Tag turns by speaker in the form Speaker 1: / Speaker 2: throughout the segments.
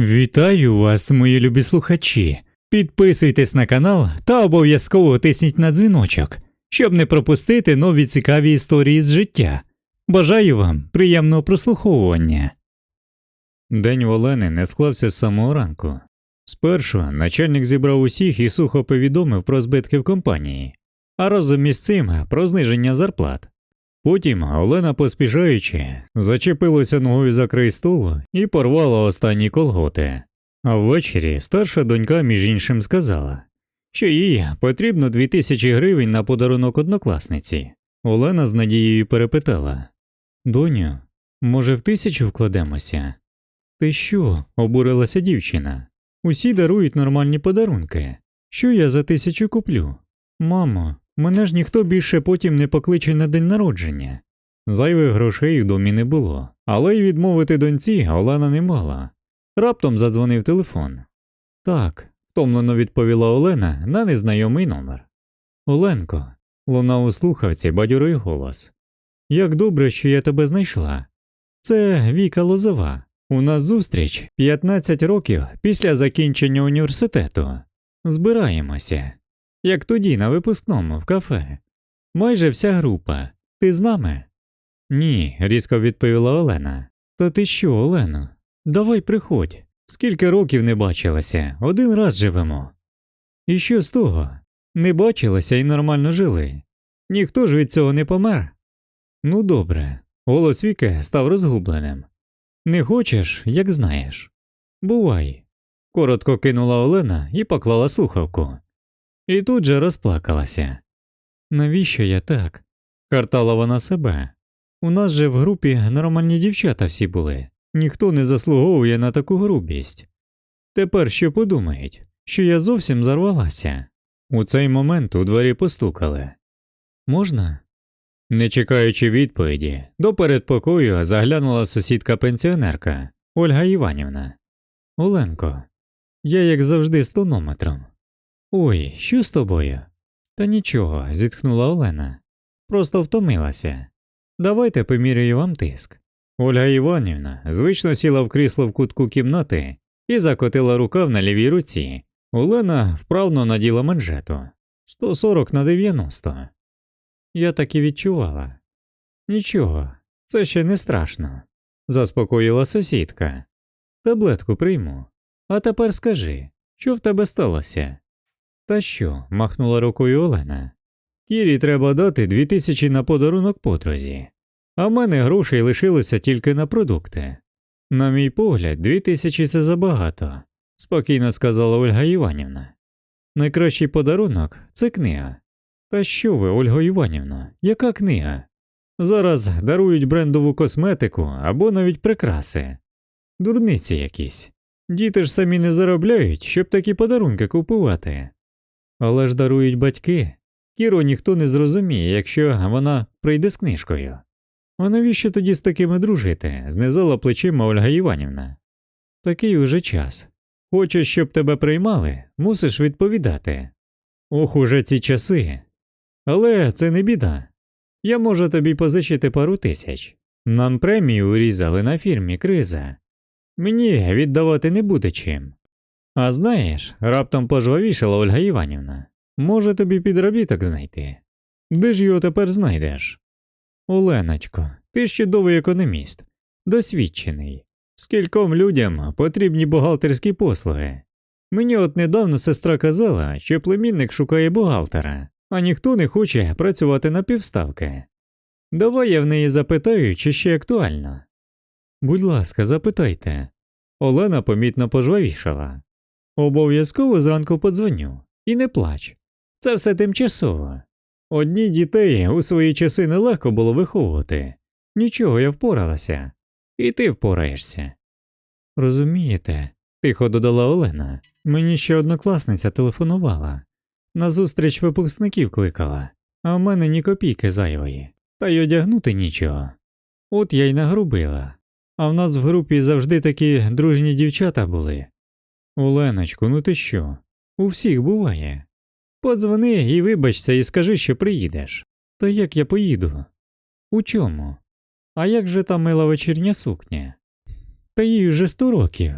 Speaker 1: Вітаю вас, мої любі слухачі. Підписуйтесь на канал та обов'язково тисніть на дзвіночок, щоб не пропустити нові цікаві історії з життя. Бажаю вам приємного прослуховування. День Олени не склався з самого ранку. Спершу начальник зібрав усіх і сухо повідомив про збитки в компанії, а разом із цим про зниження зарплат. Потім Олена, поспішаючи, зачепилася ногою за край столу і порвала останні колготи. А ввечері старша донька, між іншим, сказала, що їй потрібно дві тисячі гривень на подарунок однокласниці. Олена з надією перепитала Доню, може, в тисячу вкладемося? Ти що? обурилася дівчина. Усі дарують нормальні подарунки. Що я за тисячу куплю? Мамо, мене ж ніхто більше потім не покличе на день народження. Зайвих грошей в домі не було, але й відмовити доньці Олена не мала. Раптом задзвонив телефон. Так, втомлено відповіла Олена на незнайомий номер. Оленко, лунав у слухавці бадьорий голос. Як добре, що я тебе знайшла. Це Віка Лозова. У нас зустріч 15 років після закінчення університету. Збираємося. Як тоді на випускному в кафе. Майже вся група. Ти з нами? Ні, різко відповіла Олена. Та ти що, Олено? Давай приходь. Скільки років не бачилися, один раз живемо. І що з того? Не бачилися і нормально жили. Ніхто ж від цього не помер. Ну добре, голос Віки став розгубленим. Не хочеш, як знаєш. Бувай. Коротко кинула Олена і поклала слухавку. І тут же розплакалася. Навіщо я так? Картала вона себе. У нас же в групі нормальні дівчата всі були, ніхто не заслуговує на таку грубість. Тепер що подумають, що я зовсім зарвалася. У цей момент у двері постукали. Можна? Не чекаючи відповіді, до передпокою заглянула сусідка пенсіонерка Ольга Іванівна. Оленко, я як завжди з тонометром. Ой, що з тобою? Та нічого, зітхнула Олена. Просто втомилася. Давайте поміряю вам тиск. Ольга Іванівна звично сіла в крісло в кутку кімнати і закотила рукав на лівій руці. Олена вправно наділа манжету 140 на 90. Я так і відчувала. Нічого, це ще не страшно, заспокоїла сусідка. Таблетку прийму. А тепер скажи, що в тебе сталося? Та що? махнула рукою Олена. Кірі треба дати дві тисячі на подарунок подрузі, а в мене грошей лишилося тільки на продукти. На мій погляд, дві тисячі це забагато, спокійно сказала Ольга Іванівна. Найкращий подарунок це книга. Та що ви, Ольга Іванівна, яка книга? Зараз дарують брендову косметику або навіть прикраси. Дурниці якісь. Діти ж самі не заробляють, щоб такі подарунки купувати. Але ж дарують батьки. Кіру ніхто не зрозуміє, якщо вона прийде з книжкою. А навіщо тоді з такими дружити? знизала плечима Ольга Іванівна. Такий уже час. Хочеш, щоб тебе приймали, мусиш відповідати. Ох, уже ці часи. Але це не біда. Я можу тобі позичити пару тисяч. Нам премію урізали на фірмі криза. Мені віддавати не буде чим. А знаєш, раптом пожвавішала Ольга Іванівна. Може тобі підробіток знайти. Де ж його тепер знайдеш? Оленочко, ти ж чудовий економіст, досвідчений. Скільком людям потрібні бухгалтерські послуги. Мені от недавно сестра казала, що племінник шукає бухгалтера, а ніхто не хоче працювати на півставки. Давай я в неї запитаю, чи ще актуально. Будь ласка, запитайте. Олена помітно пожвавішала. Обов'язково зранку подзвоню. І не плач. Це все тимчасово. Одні дітей у свої часи нелегко було виховувати. Нічого, я впоралася. І ти впораєшся. Розумієте, тихо додала Олена. Мені ще однокласниця телефонувала. На зустріч випускників кликала, а в мене ні копійки зайвої, та й одягнути нічого. От я й нагрубила. А в нас в групі завжди такі дружні дівчата були. Оленочку, ну ти що? У всіх буває. Подзвони і вибачся, і скажи, що приїдеш. Та як я поїду? У чому? А як же та мила вечірня сукня? Та їй вже сто років.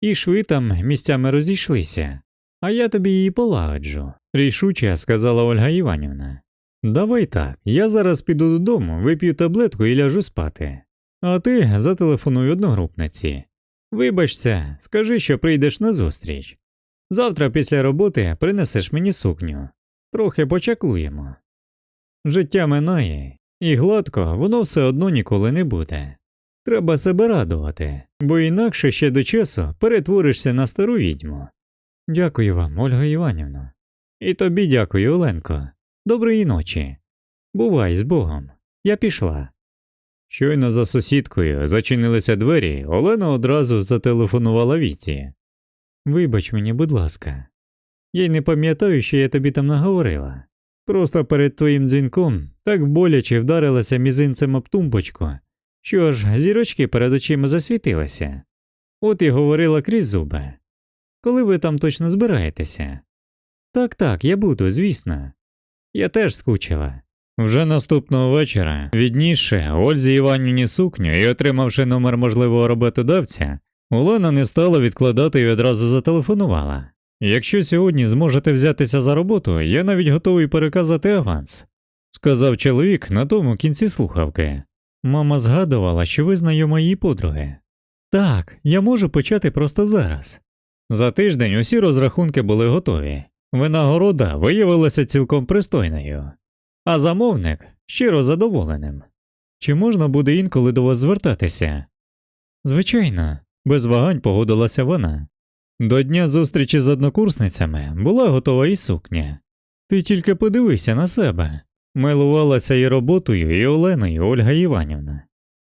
Speaker 1: і шви там місцями розійшлися, а я тобі її полагоджу, рішуче сказала Ольга Іванівна. Давай так, я зараз піду додому, вип'ю таблетку і ляжу спати. А ти зателефонуй одногрупниці. Вибачся, скажи, що прийдеш на зустріч. Завтра після роботи принесеш мені сукню. Трохи почаклуємо. Життя минає, і гладко воно все одно ніколи не буде. Треба себе радувати, бо інакше ще до часу перетворишся на стару відьму. Дякую вам, Ольга Іванівна. І тобі дякую, Оленко. Доброї ночі. Бувай з Богом. Я пішла. Щойно за сусідкою зачинилися двері, Олена одразу зателефонувала віці. Вибач мені, будь ласка. Я й не пам'ятаю, що я тобі там наговорила. Просто перед твоїм дзвінком так боляче вдарилася мізинцем об тумбочку, що аж зірочки перед очима засвітилися. От і говорила крізь зуби. Коли ви там точно збираєтеся? Так, так, я буду, звісно. Я теж скучила. Вже наступного вечора, віднісши Ользі Іванівні сукню і отримавши номер можливого роботодавця, Олена не стала відкладати і одразу зателефонувала. Якщо сьогодні зможете взятися за роботу, я навіть готовий переказати аванс, сказав чоловік на тому кінці слухавки. Мама згадувала, що ви знайома її подруги. Так, я можу почати просто зараз. За тиждень усі розрахунки були готові. Винагорода виявилася цілком пристойною, а замовник щиро задоволеним. Чи можна буде інколи до вас звертатися? Звичайно, без вагань погодилася вона. До дня зустрічі з однокурсницями була готова і сукня. Ти тільки подивися на себе. Милувалася і роботою, і Оленою Ольга Іванівна.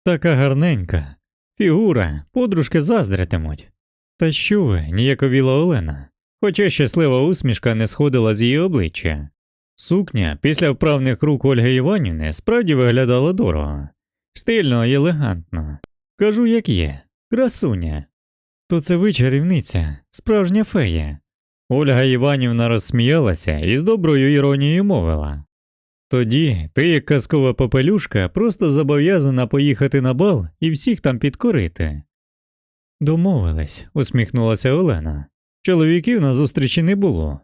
Speaker 1: Така гарненька, фігура, подружки заздритимуть. Та що ви, ніяковіла Олена, хоча щаслива усмішка не сходила з її обличчя. Сукня після вправних рук Ольги Іванівни справді виглядала дорого, стильно і елегантно. Кажу, як є, красуня. То це ви чарівниця, справжня фея. Ольга Іванівна розсміялася і з доброю іронією мовила. Тоді ти, як казкова попелюшка, просто зобов'язана поїхати на бал і всіх там підкорити. Домовились, усміхнулася Олена. Чоловіків на зустрічі не було.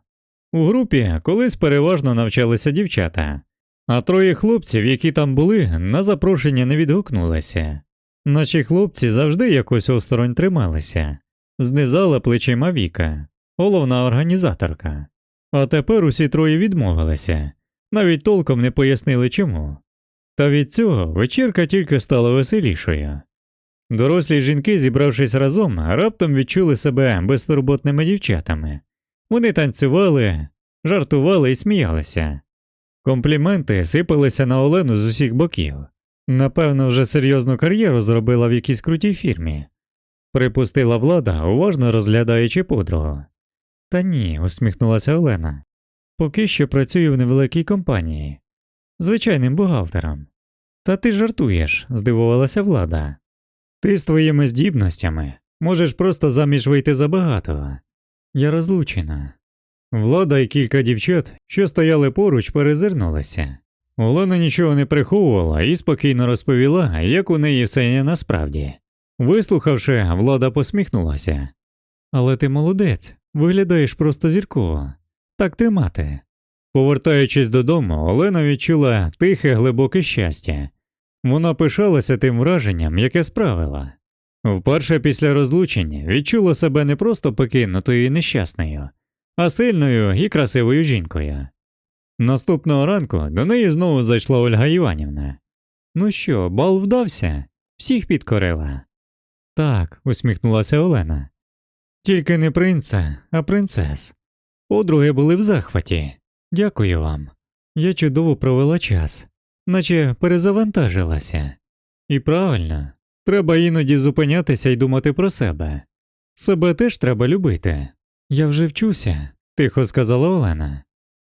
Speaker 1: У групі колись переважно навчалися дівчата, а троє хлопців, які там були, на запрошення не відгукнулися. Наші хлопці завжди якось осторонь трималися, знизала плечима Віка, головна організаторка. А тепер усі троє відмовилися, навіть толком не пояснили чому. Та від цього вечірка тільки стала веселішою. Дорослі жінки, зібравшись разом, раптом відчули себе безтурботними дівчатами. Вони танцювали, жартували і сміялися. Компліменти сипалися на Олену з усіх боків. Напевно, вже серйозну кар'єру зробила в якійсь крутій фірмі. Припустила влада, уважно розглядаючи подругу. Та ні, усміхнулася Олена. Поки що працюю в невеликій компанії, звичайним бухгалтером. Та ти жартуєш, здивувалася влада. Ти з твоїми здібностями можеш просто заміж вийти забагато. Я розлучена. Влада і кілька дівчат, що стояли поруч, перезирнулися. Олена нічого не приховувала і спокійно розповіла, як у неї все є насправді. Вислухавши, влада посміхнулася. Але ти молодець, виглядаєш просто зірково. Так тримати. Повертаючись додому, Олена відчула тихе, глибоке щастя. Вона пишалася тим враженням, яке справила. Вперше після розлучення відчула себе не просто покинутою і нещасною, а сильною і красивою жінкою. Наступного ранку до неї знову зайшла Ольга Іванівна. Ну що, бал вдався? Всіх підкорила. Так, усміхнулася Олена. Тільки не принца, а принцес. Подруги були в захваті. Дякую вам. Я чудово провела час, наче перезавантажилася. І правильно, треба іноді зупинятися і думати про себе. Себе теж треба любити. Я вже вчуся, тихо сказала Олена.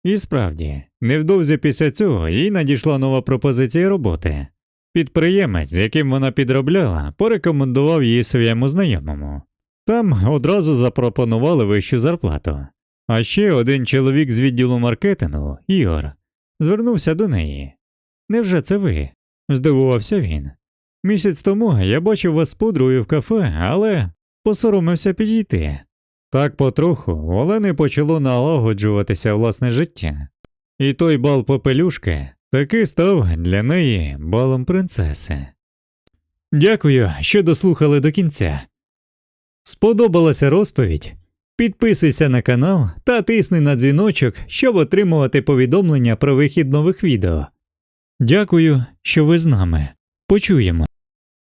Speaker 1: І справді, невдовзі після цього їй надійшла нова пропозиція роботи. Підприємець, з яким вона підробляла, порекомендував її своєму знайомому. Там одразу запропонували вищу зарплату. А ще один чоловік з відділу маркетингу, Ігор, звернувся до неї. Невже це ви? здивувався він. Місяць тому я бачив вас з подругою в кафе, але посоромився підійти. Так потроху Олени почало налагоджуватися власне життя, і той бал попелюшки таки став для неї балом принцеси. Дякую, що дослухали до кінця. Сподобалася розповідь? Підписуйся на канал та тисни на дзвіночок, щоб отримувати повідомлення про вихід нових відео. Дякую, що ви з нами. Почуємо.